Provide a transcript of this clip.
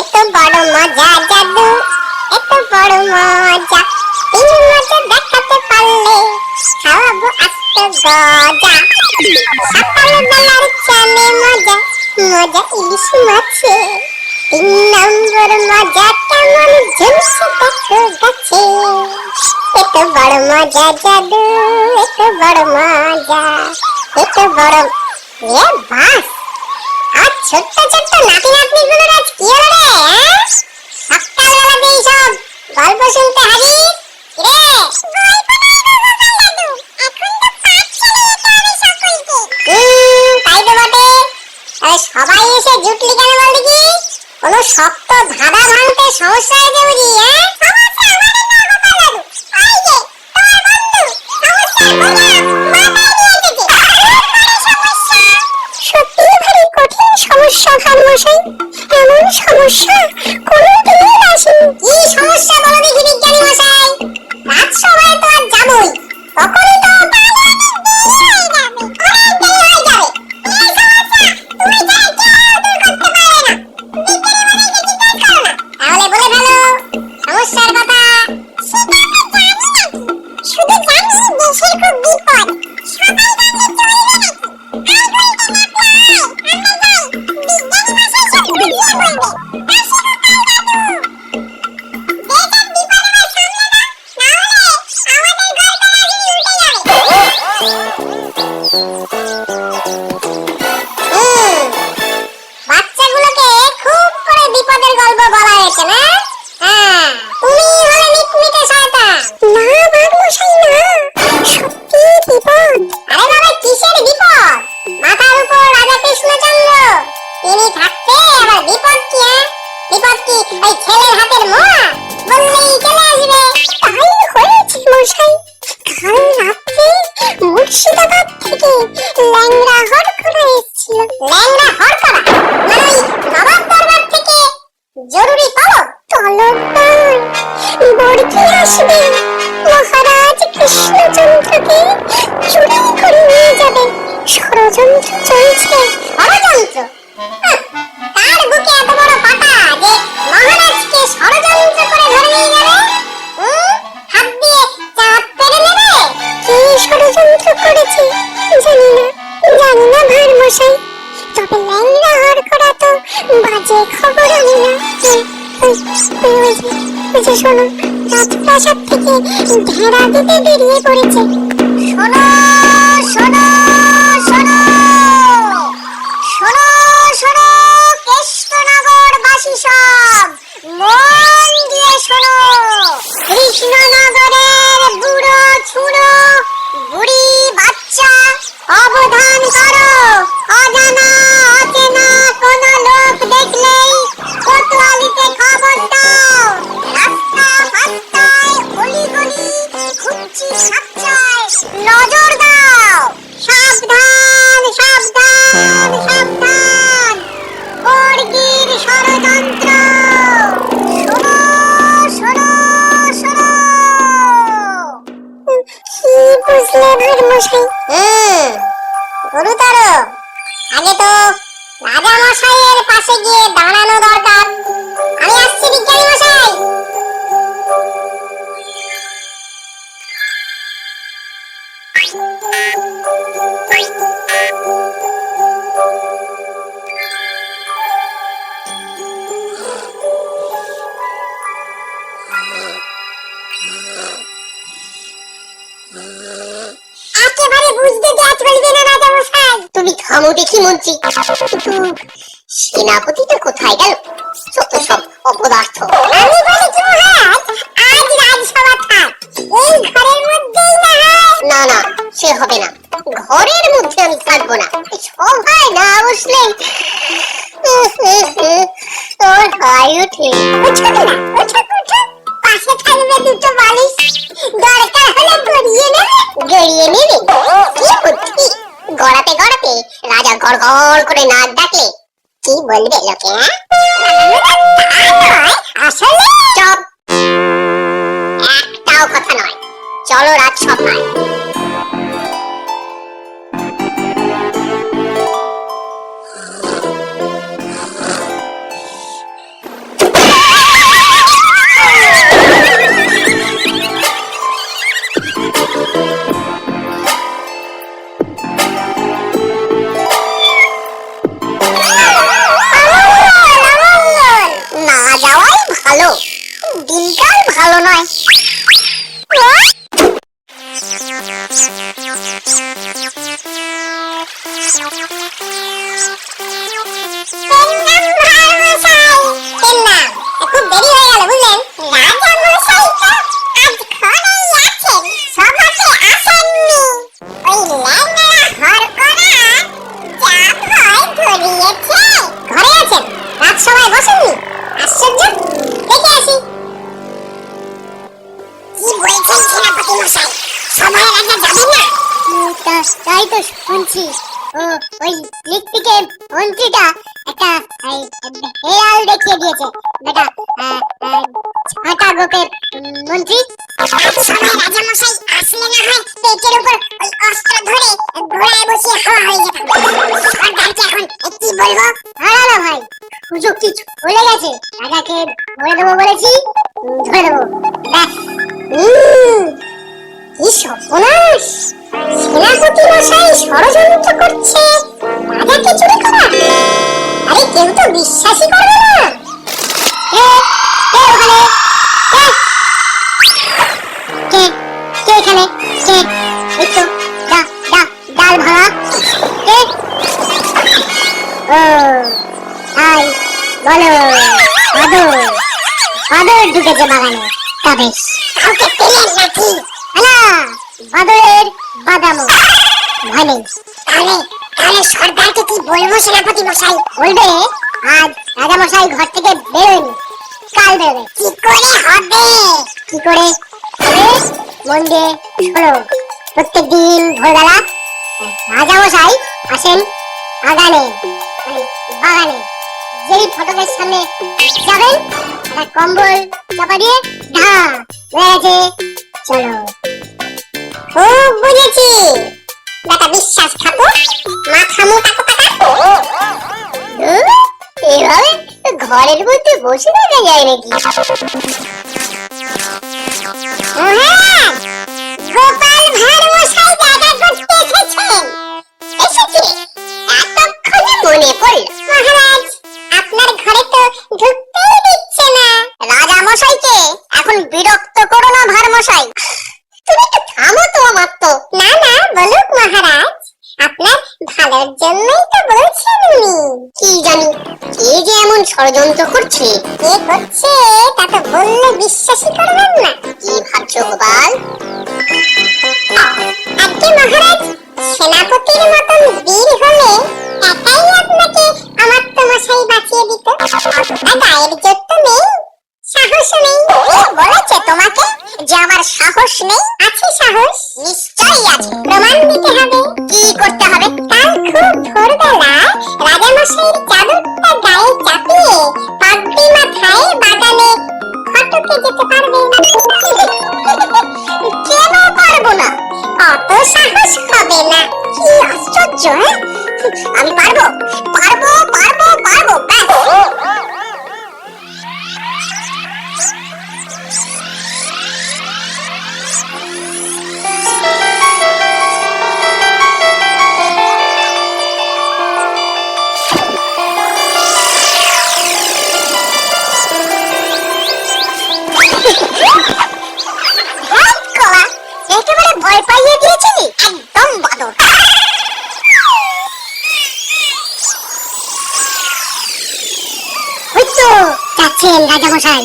এত বড় মজা জাদু, এত বড় মজা। তিন মজা দেখাতে পারলে খাওয়াবো আস্ত গজা। সকাল বেলার চালে মজা মজা ইলিশ মাছে। তিন নম্বর মজা কেমন ঝুলছে দেখো গাছে। এত বড় মজা জাদু, এত বড় মজা, এত বড় এ বাস। আর ছোট্ট ছোট্ট নাতি নাতনি গুলোর আজ কি হলো রে হ্যাঁ? সকালবেলাতেই সব গল্প শুনতে হাজির? সবাই এসে জুটলি কেন বল দেখি। কোনো শক্ত ধাঁধা ভাঙতে সমস্যা হয়েছে বুঝি হ্যাঁ? সত্যি সমস্যা খানমশাই এমন সমস্যা কোনোদিনই আসেনি। কি সমস্যা বলো দেখি বিজ্ঞানী গল্প বলা হয়েছে না? বর্গি আসবে। মহারাজ কৃষ্ণচন্দ্রকে চুরি করে নিয়ে যাবে। ষড়যন্ত্র চলছে। ষড়যন্ত্র? কার বুকে এত বড় পাতা যে মহারাজকে ষড়যন্ত্র করে ধরে নিয়ে যাবে? হাত দিয়ে চাঁদ পেরে নেবে? কে ষড়যন্ত্র করেছে? জানি রাজপ্রাসাদ থেকে ঘেরা দিতে বেরিয়ে পড়েছে। শোনো শোনো। বুঝলে মশাই। হুম, গুরুতর। আগে তো রাজা মশাইয়ের পাশে গিয়ে দাঁড়ানো দরকার। আমি আসছি বিজ্ঞানী মশাই। বুঝতে চলবে না রাজা মশাই তুমি থামো দেখি মন্ত্রী সেনাপতিটা কোথায় গেল যত সব অপদার্থ আমি বলি কি মহারাজ আজ রাজসভা থাক এই ঘরের মধ্যেই না না না সে হবে না ঘরের মধ্যে আমি থাকব না সভায় না বসলে তোর হয় উঠে উঠো না উঠো উঠো থাকবে দুটো বালিশ। দরকার হলে গড়িয়ে নেবে। গড়িয়ে নেবে? কি বুদ্ধি? গড়াতে গড়াতে রাজা গড় গড় করে নাক ডাকলে। কি বলবে লোকে হ্যাঁ? আসলে চপ। একটাও কথা নয়। চলো রাজসভায় তো শুনছি ও ওই লিকপিকে মন্ত্রীটা একটা হেয়াল দেখিয়ে দিয়েছে। বেটা আহ, গোপের মন্ত্রী। সময় রাজামশাই আসলে না হয় পেটের উপর ওই অস্ত্র ধরে ঘোড়ায় বসিয়ে হাওয়া হয়ে যেতাম সর্দারকে এখন কি বলব? হারালো ভাই সুযোগ কি চলে গেছে? রাজাকে ধরে দেবো বলেছি ষড়যন্ত্র করছে। রাজাকে চুরি করা। আরে কেউ তো বিশ্বাসই করবে না। কে? কে ওখানে? কে? কে? কে এখানে? কে? এই তো ডা ডা ডাল ভাঙা। কে? ও হাই বলো বাদর বাদর ঢুকেছে বাগানে। তা বেশ। কাউকে পেলেন নাকি? হ্যালো বাদরের বাদামো ভয় নেই তাহলে তাহলে সর্দারকে কি বলব সেনাপতি মশাই? বলবে? আজ রাজা মশাই ঘর থেকে বেরোয়নি। কাল বেরোবে। কি করে হবে? কি করে মন দিয়ে শোনো। প্রত্যেক দিন ভোরবেলা রাজা মশাই আসেন বাগানে মানে বাগানে। যেই ফটকের সামনে যাবেন, একটা কম্বল চাপা দিয়ে ধা হয়ে গেছে চলো। ও বুঝেছি। বেটা বিশ্বাস ঠাকুর মাথা মোটা কোথাকার এভাবে ঘরের মধ্যে বসে থাকা যায় নাকি? ভালোর জন্যই তো বলছি উনি কি জানি, কে যে এমন ষড়যন্ত্র করছে, কে করছে, তা তো বললে বিশ্বাসই করবেন না। কি ভাবছ গোপাল? আজকে মহারাজ, সেনাপতির মতন চাদরটা গায়ে চাপিয়ে পাগড়ি মাথায় বাগানে ফটকে যেতে পারবে। কেন পারব না? অত সাহস হবে না। কি আশ্চর্য হ্যাঁ? আমি পারব। যাচ্ছেন রাজামশাই।